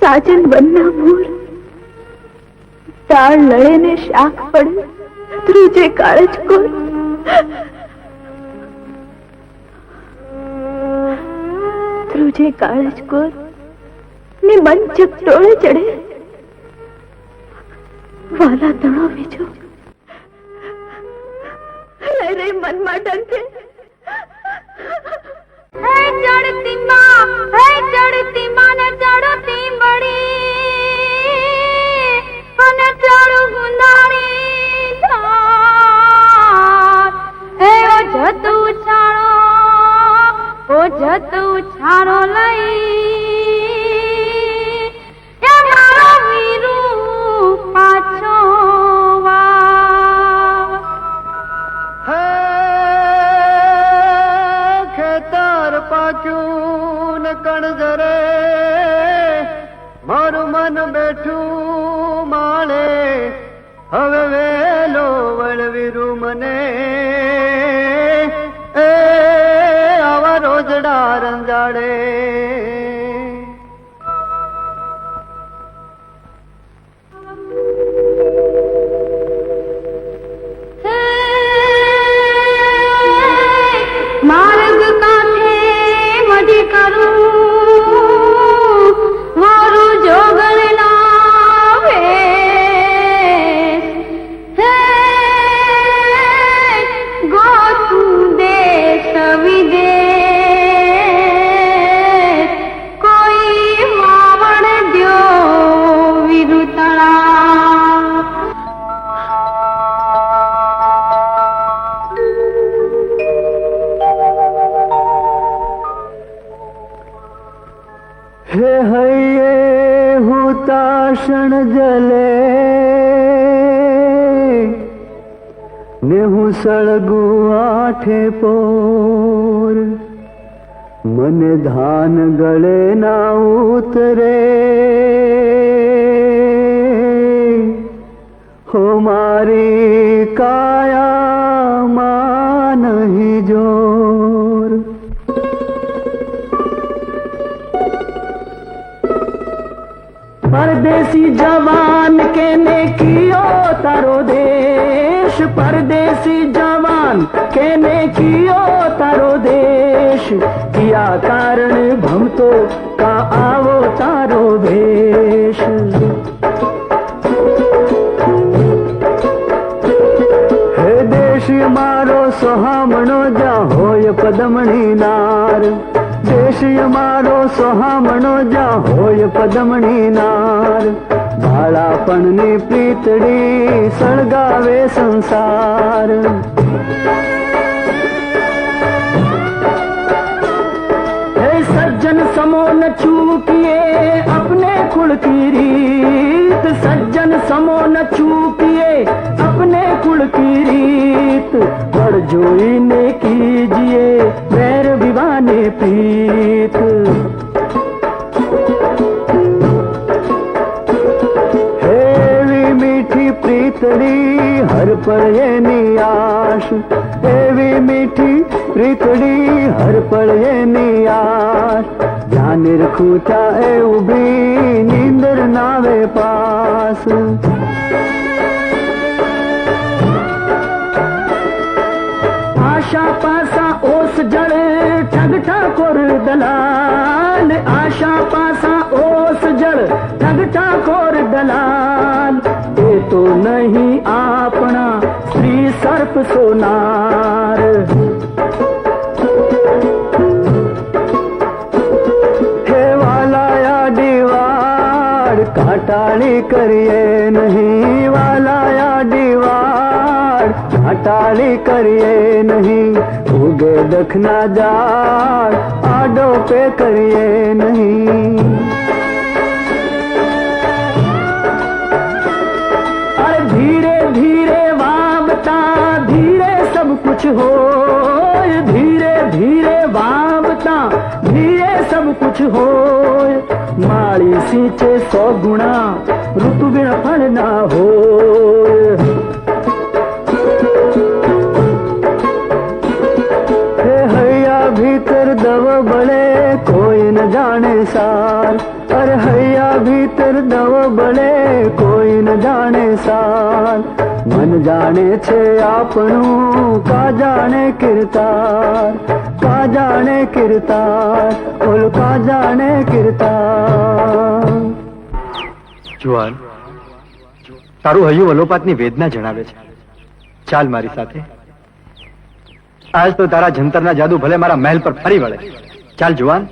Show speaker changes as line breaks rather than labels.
સાજન વનના મૂળ તાળ લડે ને શાક પડે ત્રીજે કાળજ કોર ત્રુજે કાળજ કોર ને મન ચકટોળે ચડે. વાલા તણો બીજો રે રે મનમાં છે.
હે ચડતી માં, હે ચડતી માં ને ચડતી બળી અને ચડું ગુંદાણી ધાર હે ઓ જતું છાણો, ઓ જતું છાણો લઈ.
ને કણજરે મારું મન બેઠું માળે. હવે વેલો વળવીરું મને. એ આવા રોજડા રંજાડે.
હે
હૈયે હુતાશણ જલે ને હું સળગુ આઠે પોર મને ધાન ગળે ના ઉતરે હો મારી કાયામાં નહીં જોર પરદેશી જવાન કેને કિયો તારો દેશ પરદેશી જવાન કેને કિયો તારો દેશ કિયા કારણ ભમતો કા આવો તારો વેશ સોહામણો જા હોય પદમણી નાર. દેશીય મારો સોહામણો જા હોય પદમણી નાર. ભાળાપણની પ્રીતડી સળગાવે સંસાર. હે સજ્જન સમો ન ચૂકીએ અપને કુળ કી રીત. સજ્જન સમો ન ચૂકીએ ગુણ કી રીત વળ જોઈને કીજીએ વેર વિવાને પ્રીત એવી મીઠી પ્રીતડી હર પર એની આશ એવી મીઠી પ્રીતડી હર પર એની આશ જ્યાં નિરખું ચાએ ઊભી નીંદર નાવે પાસ ઠાકોર દલાલ આશા પાસા ઓસ જળ ઠગ ઠાકોર દલાલ એ તો નહીં આપણા શ્રી સર્પ સોનાર હે વાલાયા દિવાળ કાટાળી કરીએ નહીં વાલાયા દિવાળ હટાળી કરીએ નહીં ઉગે દખના જાળ આડો પે કરીએ નહીં ધીરે ધીરે વાવતા ધીરે સબ કુછ હો ધીરે ધીરે વાવતા ધીરે સબ કુછ હો માળી સીચે સો ગુણા ઋતુગુણ ફળના હોય ભીતર નવ બળે કોઈ ન જાણે સાર. મન જાણે છે આપણું કા જાણે કીર્તાર. કા જાણે કીર્તાર ઓલ કા જાણે કીર્તાર.
તારું હૈયું વલોપાતની વેદના જણાવે છે. ચાલ મારી સાથે. આજ તો તારા જંતરના જાદુ ભલે મારા મહેલ પર ફરી વળે. ચાલ જુવાન.